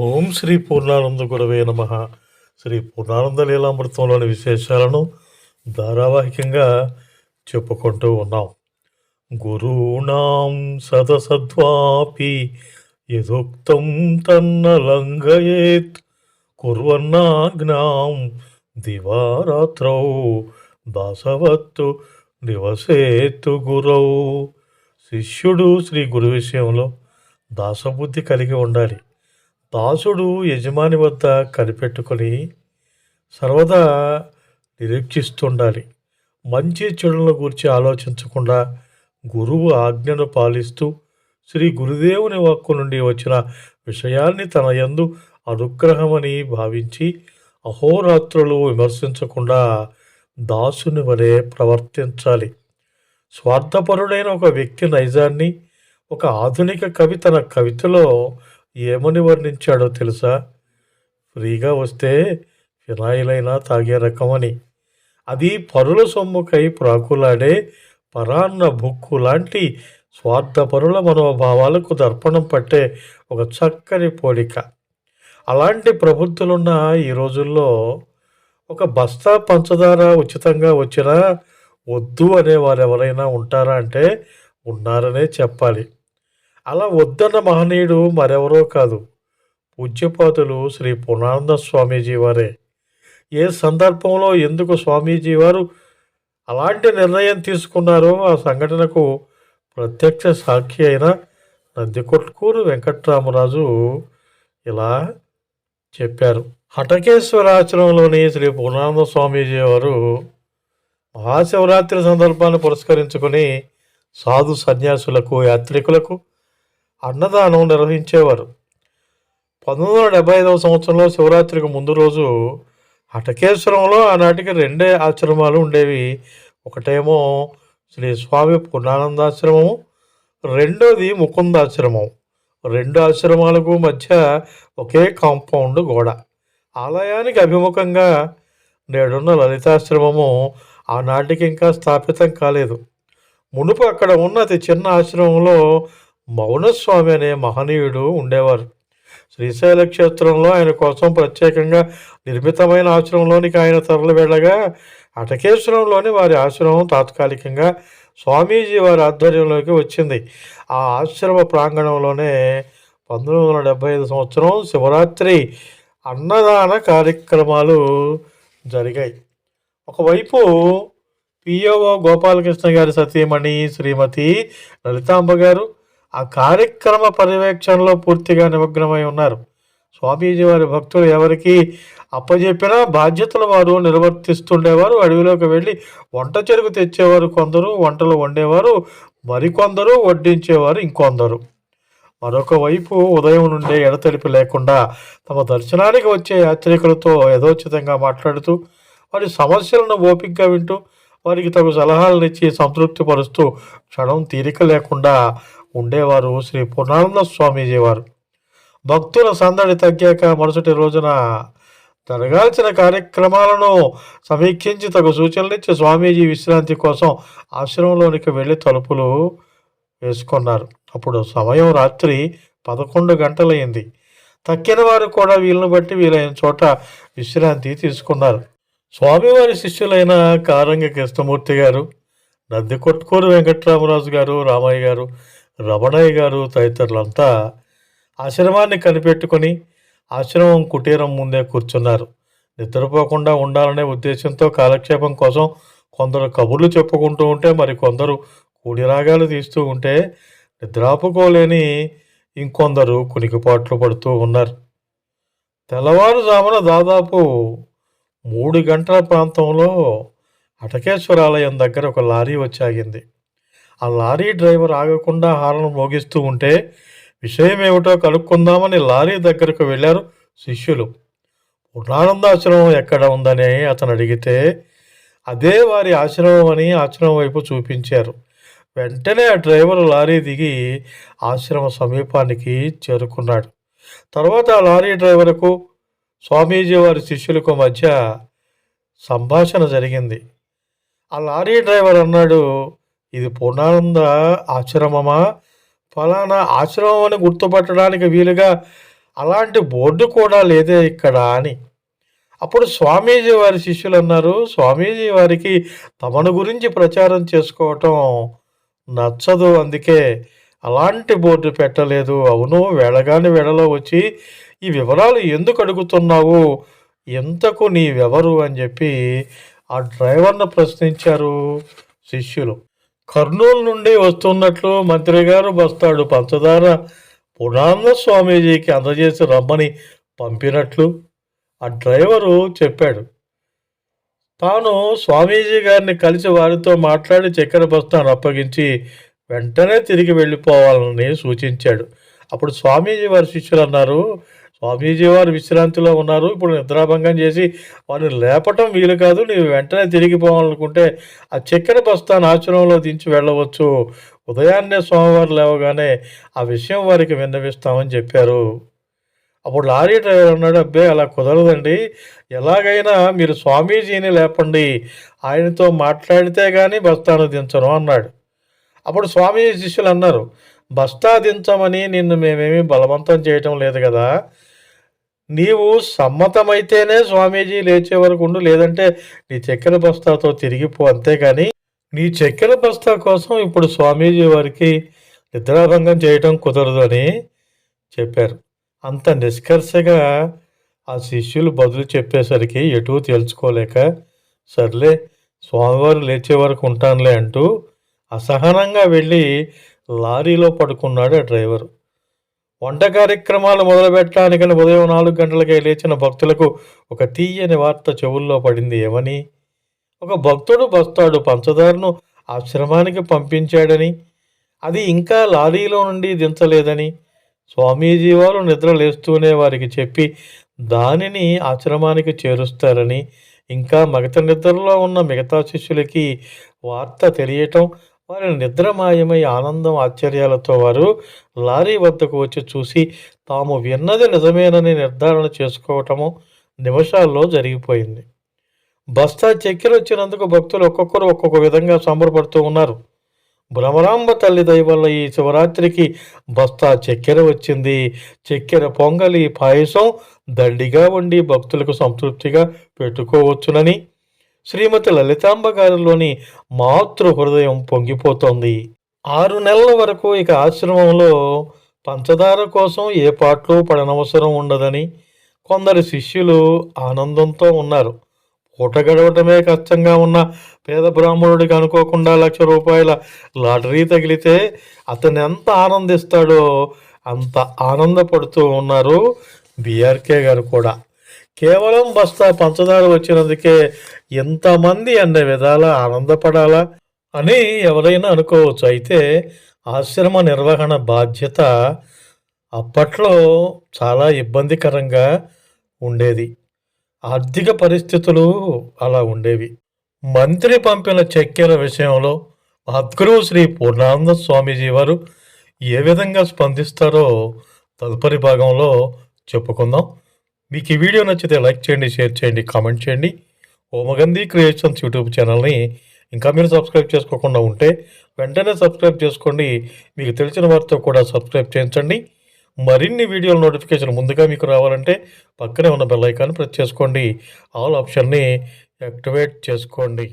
ఓం శ్రీ పూర్ణానంద గురవే నమ. శ్రీ పూర్ణానంద లీలామృతంలోని విశేషాలను ధారావాహికంగా చెప్పుకుంటూ ఉన్నాం. గురూణాం సదసద్వాపి యథోక్తం తన్న లంఘయేత్ కుర్వన్నాజ్ఞాం దివారాత్రౌ దాసవత్తు నివసేత్తు గురౌ. శిష్యుడు శ్రీ గురు విషయంలో దాసబుద్ధి కలిగి ఉండాలి. దాసుడు యజమాని వద్ద కనిపెట్టుకొని సర్వదా నిరీక్షిస్తుండాలి. మంచి చెడుల గురించి ఆలోచించకుండా గురువు ఆజ్ఞను పాలిస్తూ శ్రీ గురుదేవుని వాక్కు నుండి వచ్చిన విషయాన్ని తన యందు అనుగ్రహమని భావించి అహోరాత్రులు విమర్శించకుండా దాసుని వలె ప్రవర్తించాలి. స్వార్థపరుడైన ఒక వ్యక్తి నైజాన్ని ఒక ఆధునిక కవి తన కవితలో ఏమని వర్ణించాడో తెలుసా? ఫ్రీగా వస్తే ఫినాయిలైనా తాగే రకమని. అది పరుల సొమ్ముకై ప్రాకులాడే పరాన్న భుక్కు లాంటి స్వార్థపరుల మనోభావాలకు దర్పణం పట్టే ఒక చక్కని పోలిక. అలాంటి ప్రబుద్ధులున్న ఈ రోజుల్లో ఒక బస్తా పంచదార ఉచితంగా వచ్చినా వద్దు అనేవారు ఎవరైనా ఉంటారా అంటే ఉన్నారనే చెప్పాలి. అలా వద్దన్న మహనీయుడు మరెవరో కాదు. పూజ్యపాతులు శ్రీ పునానంద స్వామీజీ వారే. ఏ సందర్భంలో ఎందుకు స్వామీజీ వారు అలాంటి నిర్ణయం తీసుకున్నారో ఆ సంఘటనకు ప్రత్యక్ష సాక్షి అయిన నందికొట్కూరు వెంకట్రామరాజు ఇలా చెప్పారు. హటకేశ్వరాచలంలోని శ్రీ పూర్ణానంద స్వామీజీ వారు మహాశివరాత్రి సందర్భాన్ని పురస్కరించుకొని సాధు సన్యాసులకు యాత్రికులకు అన్నదానం నిర్వహించేవారు. పంతొమ్మిది వందల డెబ్బై ఐదవ సంవత్సరంలో శివరాత్రికి ముందు రోజు హటకేశ్వరంలో ఆనాటికి రెండే ఆశ్రమాలు ఉండేవి. ఒకటేమో శ్రీ స్వామి పూర్ణానందాశ్రమము రెండోది ముకుందాశ్రమం రెండు ఆశ్రమాలకు మధ్య ఒకే కాంపౌండ్ గోడ. ఆలయానికి అభిముఖంగా నేడున్న లలితాశ్రమము ఆనాటికి ఇంకా స్థాపితం కాలేదు. మునుపు అక్కడ ఉన్న అతి చిన్న ఆశ్రమంలో మౌనస్వామి అనే మహనీయుడు ఉండేవారు. శ్రీశైల క్షేత్రంలో ఆయన కోసం ప్రత్యేకంగా నిర్మితమైన ఆశ్రమంలోనికి ఆయన తరలి వెళ్ళగా అటకేశ్వరంలోని వారి ఆశ్రమం తాత్కాలికంగా స్వామీజీ వారి ఆధ్వర్యంలోకి వచ్చింది. ఆ ఆశ్రమ ప్రాంగణంలోనే పంతొమ్మిది వందల డెబ్బై ఐదు సంవత్సరం శివరాత్రి అన్నదాన కార్యక్రమాలు జరిగాయి. ఒకవైపు పిఓఓ గోపాలకృష్ణ గారి సతీమణి శ్రీమతి లలితాంబ గారు ఆ కార్యక్రమ పర్యవేక్షణలో పూర్తిగా నిమగ్నమై ఉన్నారు. స్వామీజీ వారి భక్తులు ఎవరికి అప్పజెప్పినా బాధ్యతలు వారు నిర్వర్తిస్తుండేవారు అడవిలోకి వెళ్ళి వంట చెరుకు తెచ్చేవారు కొందరు వంటలు వండేవారు మరికొందరు వడ్డించేవారు ఇంకొందరు. మరొక వైపు ఉదయం నుండే ఎడతెలిపి లేకుండా తమ దర్శనానికి వచ్చే యాత్రికులతో యథోచితంగా మాట్లాడుతూ వారి సమస్యలను ఓపికగా వింటూ వారికి తగు సలహాలను ఇచ్చి సంతృప్తిపరుస్తూ క్షణం తీరిక లేకుండా ఉండేవారు శ్రీ పూర్ణానంద స్వామీజీ వారు. భక్తుల సందడి తగ్గాక మరుసటి రోజున జరగాల్సిన కార్యక్రమాలను సమీక్షించి తగు సూచనలు ఇచ్చి స్వామీజీ విశ్రాంతి కోసం ఆశ్రమంలోనికి వెళ్ళి తలుపులు వేసుకున్నారు. అప్పుడు సమయం రాత్రి పదకొండు గంటలైంది తక్కిన వారు కూడా వీళ్ళని బట్టి వీలైన చోట విశ్రాంతి తీసుకున్నారు. స్వామివారి శిష్యులైన కారంగ కృష్ణమూర్తి గారు నందికొట్కూరు వెంకట్రామరాజు గారు రామయ్య గారు రమణయ్య గారు తదితరులంతా ఆశ్రమాన్ని కనిపెట్టుకొని ఆశ్రమం కుటీరం ముందే కూర్చున్నారు. నిద్రపోకుండా ఉండాలనే ఉద్దేశంతో కాలక్షేపం కోసం కొందరు కబుర్లు చెప్పుకుంటూ ఉంటే మరి కొందరు కూడి రాగాలు తీస్తూ ఉంటే నిద్రాపుకోలేని ఇంకొందరు కునికిపాట్లు పడుతూ ఉన్నారు. తెల్లవారుజామున దాదాపు మూడు గంటల ప్రాంతంలో అటకేశ్వరాలయం దగ్గర ఒక లారీ వచ్చాగింది. ఆ లారీ డ్రైవర్ ఆగకుండా హారను మోగిస్తూ ఉంటే విషయం ఏమిటో కనుక్కుందామని లారీ దగ్గరకు వెళ్ళారు శిష్యులు. పూర్ణానందాశ్రమం ఎక్కడ ఉందని అతను అడిగితే అదే వారి ఆశ్రమం అని ఆశ్రమం వైపు చూపించారు. వెంటనే ఆ డ్రైవర్ లారీ దిగి ఆశ్రమ సమీపానికి చేరుకున్నాడు. తర్వాత ఆ లారీ డ్రైవర్కు స్వామీజీ వారి శిష్యులకు మధ్య సంభాషణ జరిగింది. ఆ లారీ డ్రైవర్ అన్నాడు ఇది పూర్ణానంద ఆశ్రమమా? ఫలానా ఆశ్రమం అని గుర్తుపట్టడానికి వీలుగా అలాంటి బోర్డు కూడా లేదే ఇక్కడ అని. అప్పుడు స్వామీజీ వారి శిష్యులు అన్నారు స్వామీజీ వారికి తమను గురించి ప్రచారం చేసుకోవటం నచ్చదు. అందుకే అలాంటి బోర్డు పెట్టలేదు. అవును వెళ్ళగాని వెడలో వచ్చి ఈ వివరాలు ఎందుకు అడుగుతున్నావు? ఎంతకు నీవెవరు? అని చెప్పి ఆ డ్రైవర్ను ప్రశ్నించారు శిష్యులు. కర్నూలు నుండి వస్తున్నట్లు మంత్రి గారు బస్తాడు పంచదార పురాణ స్వామీజీకి అందజేసి రమ్మని పంపినట్లు ఆ డ్రైవరు చెప్పాడు. తాను స్వామీజీ గారిని కలిసి వారితో మాట్లాడి చక్కెర బస్తాను అప్పగించి వెంటనే తిరిగి వెళ్ళిపోవాలని సూచించాడు. అప్పుడు స్వామీజీ వారి శిష్యులు అన్నారు స్వామీజీ వారు విశ్రాంతిలో ఉన్నారు. ఇప్పుడు నిద్రాభంగం చేసి వారిని లేపటం వీలు కాదు. నీవు వెంటనే తిరిగి పోవాలనుకుంటే ఆ చక్కెర బస్తాను ఆశ్రమంలో దించి వెళ్ళవచ్చు. ఉదయాన్నే స్వామివారు లేవగానే ఆ విషయం వారికి విన్నవిస్తామని చెప్పారు. అప్పుడు లారీ డ్రైవర్ అన్నాడు అబ్బే అలా కుదరదండి. ఎలాగైనా మీరు స్వామీజీని లేపండి. ఆయనతో మాట్లాడితే కానీ బస్తాను దించను అన్నాడు. అప్పుడు స్వామీజీ శిష్యులు అన్నారు బస్తా దించమని నిన్ను మేమేమి బలవంతం చేయటం లేదు కదా. నీవు సమ్మతమైతేనే స్వామీజీ లేచే వరకు ఉండు లేదంటే నీ చక్కెర బస్తాతో తిరిగిపో అంతేగాని నీ చక్కెర బస్తా కోసం ఇప్పుడు స్వామీజీ వారికి నిద్రాభంగం చేయటం కుదరదు అని చెప్పారు. అంత నిష్కర్షగా ఆ శిష్యులు బదులు చెప్పేసరికి ఎటూ తెలుసుకోలేక సర్లే స్వామివారు లేచే వరకు ఉంటానులే అంటూ అసహనంగా వెళ్ళి లారీలో పడుకున్నాడు ఆ డ్రైవర్. వంట కార్యక్రమాలు మొదలుపెట్టడానికని ఉదయం నాలుగు గంటలకే లేచిన భక్తులకు ఒక తీయని వార్త చెవుల్లో పడింది. ఏమని? ఒక భక్తుడు బస్తాడు పంచదారను ఆశ్రమానికి పంపించాడని అది ఇంకా లారీలో నుండి దించలేదని స్వామీజీ వారు నిద్ర లేస్తూనే వారికి చెప్పి దానిని ఆశ్రమానికి చేరుస్తారని ఇంకా మగత నిద్రలో ఉన్న మిగతా శిష్యులకి వార్త తెలియటం వారి నిద్రమాయమై ఆనందం ఆశ్చర్యాలతో వారు లారీ వద్దకు వచ్చి చూసి తాము విన్నది నిజమేనని నిర్ధారణ చేసుకోవటము నిమిషాల్లో జరిగిపోయింది. బస్తా చక్కెర వచ్చినందుకు భక్తులు ఒక్కొక్కరు ఒక్కొక్క విధంగా సంబరపడుతూ ఉన్నారు. భ్రమరాంబ తల్లి దయ వల్ల ఈ శివరాత్రికి బస్తా చక్కెర వచ్చింది. చక్కెర పొంగలి పాయసం దండిగా వండి భక్తులకు సంతృప్తిగా పెట్టుకోవచ్చునని శ్రీమతి లలితాంబ గారిలోని మాతృ హృదయం పొంగిపోతోంది. ఆరు నెలల వరకు ఇక ఆశ్రమంలో పంచదార కోసం ఏ పాటలు పడనవసరం ఉండదని కొందరు శిష్యులు ఆనందంతో ఉన్నారు. పూట గడవటమే కష్టంగా ఉన్న పేద బ్రాహ్మణుడికి అనుకోకుండా లక్ష రూపాయల లాటరీ తగిలితే అతను ఎంత ఆనందిస్తాడో అంత ఆనందపడుతూ ఉన్నారు బిఆర్కే గారు కూడా. కేవలం బస్తా పంచదార వచ్చినందుకే ఎంతమంది అన్ని విధాల ఆనందపడాలా అని ఎవరైనా అనుకోవచ్చు. అయితే ఆశ్రమ నిర్వహణ బాధ్యత అప్పట్లో చాలా ఇబ్బందికరంగా ఉండేది. ఆర్థిక పరిస్థితులు అలా ఉండేవి. మంత్రి పంపిన చక్కెర విషయంలో మద్గురువు శ్రీ పూర్ణానంద స్వామీజీ వారు ఏ విధంగా స్పందిస్తారో తదుపరి భాగంలో చెప్పుకుందాం. మీకు ఈ వీడియో నచ్చితే లైక్ చేయండి షేర్ చేయండి కామెంట్ చేయండి. ఓమగంధీ క్రియేషన్స్ యూట్యూబ్ ఛానల్ని ఇంకా మీరు సబ్స్క్రైబ్ చేసుకోకుండా ఉంటే వెంటనే సబ్స్క్రైబ్ చేసుకోండి. మీకు తెలిసిన వారితో కూడా సబ్స్క్రైబ్ చేయించండి. మరిన్ని వీడియోల నోటిఫికేషన్ ముందుగా మీకు రావాలంటే పక్కనే ఉన్న బెల్ ఐకాన్ ప్రెస్ చేసుకోండి. ఆల్ ఆప్షన్ని యాక్టివేట్ చేసుకోండి.